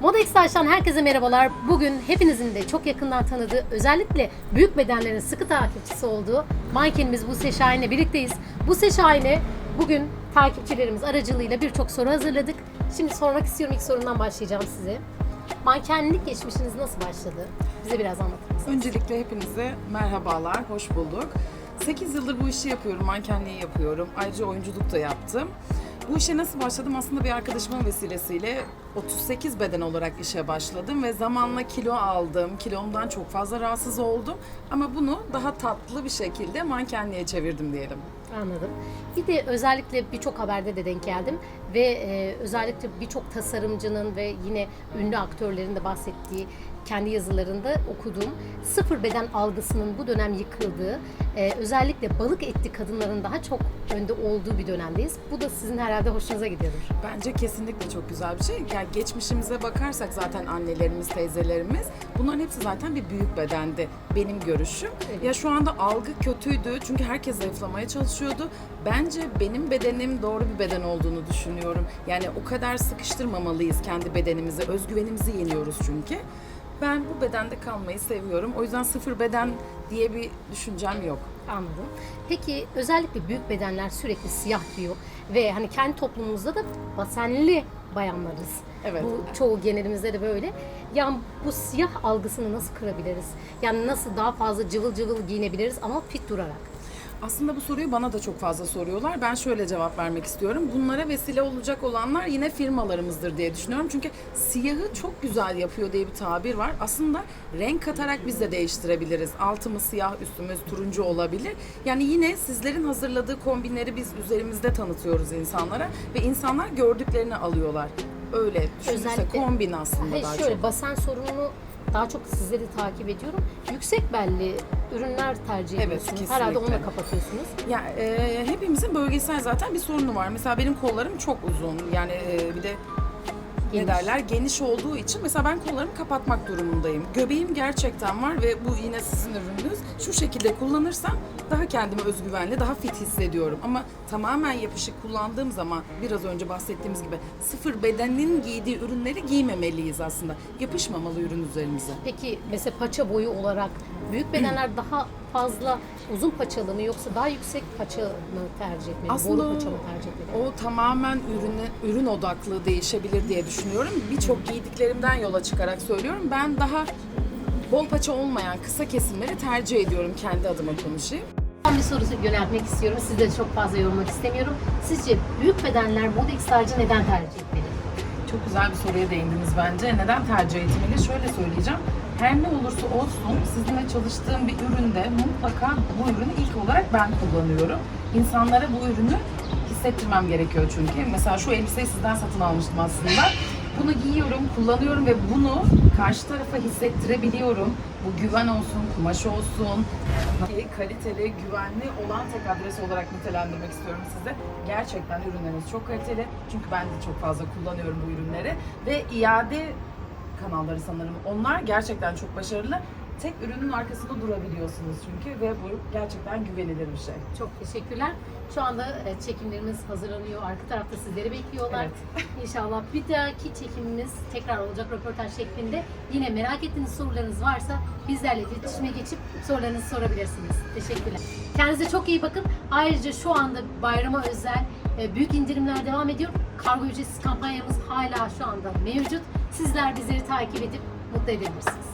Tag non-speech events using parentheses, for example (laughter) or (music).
Moda X'ten herkese merhabalar. Bugün hepinizin de çok yakından tanıdığı, özellikle büyük bedenlerin sıkı takipçisi olduğu mankenimiz Buse Şahin'le birlikteyiz. Buse Şahin'e bugün takipçilerimiz aracılığıyla birçok soru hazırladık. Şimdi sormak istiyorum ilk sorumdan başlayacağım size. Mankenlik geçmişiniz nasıl başladı? Bize biraz anlatır mısınız? Öncelikle hepinize merhabalar, hoş bulduk. 8 yıldır bu işi yapıyorum, mankenliği yapıyorum. Ayrıca oyunculuk da yaptım. Bu işe nasıl başladım? Aslında bir arkadaşımın vesilesiyle 38 beden olarak işe başladım ve zamanla kilo aldım. Kilomdan çok fazla rahatsız oldum. Ama bunu daha tatlı bir şekilde mankenliğe çevirdim diyelim. Anladım. Bir de özellikle birçok haberde de denk geldim ve e, özellikle birçok tasarımcının ve yine ünlü aktörlerin de bahsettiği kendi yazılarında okuduğum sıfır beden algısının bu dönem yıkıldığı, e, özellikle balık etli kadınların daha çok önde olduğu bir dönemdeyiz. Bu da sizin herhalde hoşunuza gidiyordur. Bence kesinlikle çok güzel bir şey. Yani geçmişimize bakarsak zaten annelerimiz, teyzelerimiz bunların hepsi zaten bir büyük bedendi benim görüşüm. Evet. Ya şu anda algı kötüydü çünkü herkes zayıflamaya çalışıyordu. Bence benim bedenim doğru bir beden olduğunu düşünüyorum. Yani o kadar sıkıştırmamalıyız kendi bedenimizi. Özgüvenimizi yeniyoruz çünkü. Ben bu bedende kalmayı seviyorum. O yüzden sıfır beden diye bir düşüncem yok. Anladım. Peki özellikle büyük bedenler sürekli siyah giyiyor ve hani kendi toplumumuzda da basenli bayanlarız. Evet. Bu çoğu genelimizde de böyle. Yani bu siyah algısını nasıl kırabiliriz? Yani nasıl daha fazla cıvıl cıvıl giyinebiliriz ama fit durarak? Aslında bu soruyu bana da çok fazla soruyorlar. Ben şöyle cevap vermek istiyorum. Bunlara vesile olacak olanlar yine firmalarımızdır diye düşünüyorum. Çünkü siyahı çok güzel yapıyor diye bir tabir var. Aslında renk katarak biz de değiştirebiliriz. Altımız siyah, üstümüz turuncu olabilir. Yani yine sizlerin hazırladığı kombinleri biz üzerimizde tanıtıyoruz insanlara ve insanlar gördüklerini alıyorlar. Öyle düşünürse Özellikle- kombin aslında Hayır daha şöyle çok. basen sorununu daha çok sizleri takip ediyorum. Yüksek belli ürünler tercih Evet, ediyorsunuz. Herhalde onu da kesinlikle. kapatıyorsunuz. Ya e, hepimizin bölgesel zaten bir sorunu var. Mesela benim kollarım çok uzun. Yani e, bir de Geniş. ne derler geniş olduğu için mesela ben kollarımı kapatmak durumundayım. Göbeğim gerçekten var ve bu yine sizin ürününüz. Şu şekilde kullanırsam daha kendimi özgüvenli, daha fit hissediyorum. Ama tamamen yapışık kullandığım zaman biraz önce bahsettiğimiz gibi sıfır bedenin giydiği ürünleri giymemeliyiz aslında. Yapışmamalı ürün üzerimize. Peki mesela paça boyu olarak büyük bedenler daha fazla uzun paçalı mı yoksa daha yüksek paça mı tercih etmeli? Aslında Boru paça mı tercih etmeli? o tamamen ürüne, ürün odaklı değişebilir diye düşünüyorum. Birçok giydiklerimden yola çıkarak söylüyorum. Ben daha bol paça olmayan kısa kesimleri tercih ediyorum kendi adıma konuşayım. Son bir soru yöneltmek istiyorum. Siz de çok fazla yormak istemiyorum. Sizce büyük bedenler Moda X'lerce neden tercih etmeli? Çok güzel bir soruya değindiniz bence. Neden tercih etmeli? Şöyle söyleyeceğim. Her ne olursa olsun sizinle çalıştığım bir üründe mutlaka bu ürünü ilk olarak ben kullanıyorum. İnsanlara bu ürünü hissettirmem gerekiyor çünkü. Mesela şu elbiseyi sizden satın almıştım aslında. Bunu giyiyorum, kullanıyorum ve bunu karşı tarafa hissettirebiliyorum. Bu güven olsun, kumaş olsun. Kaliteli, güvenli olan tek adres olarak nitelendirmek istiyorum size. Gerçekten ürünleriniz çok kaliteli. Çünkü ben de çok fazla kullanıyorum bu ürünleri. Ve iade kanalları sanırım. Onlar gerçekten çok başarılı. Tek ürünün arkasında durabiliyorsunuz çünkü ve bu gerçekten güvenilir bir şey. Çok teşekkürler. Şu anda e, çekimlerimiz hazırlanıyor. Arka tarafta sizleri bekliyorlar. (laughs) İnşallah bir dahaki çekimimiz tekrar olacak röportaj şeklinde. Yine merak ettiğiniz sorularınız varsa bizlerle iletişime geçip sorularınızı sorabilirsiniz. Teşekkürler. Kendinize çok iyi bakın. Ayrıca şu anda bayrama özel e, büyük indirimler devam ediyor. Kargo ücretsiz kampanyamız hala şu anda mevcut. Sizler bizleri takip edip mutlu edebilirsiniz.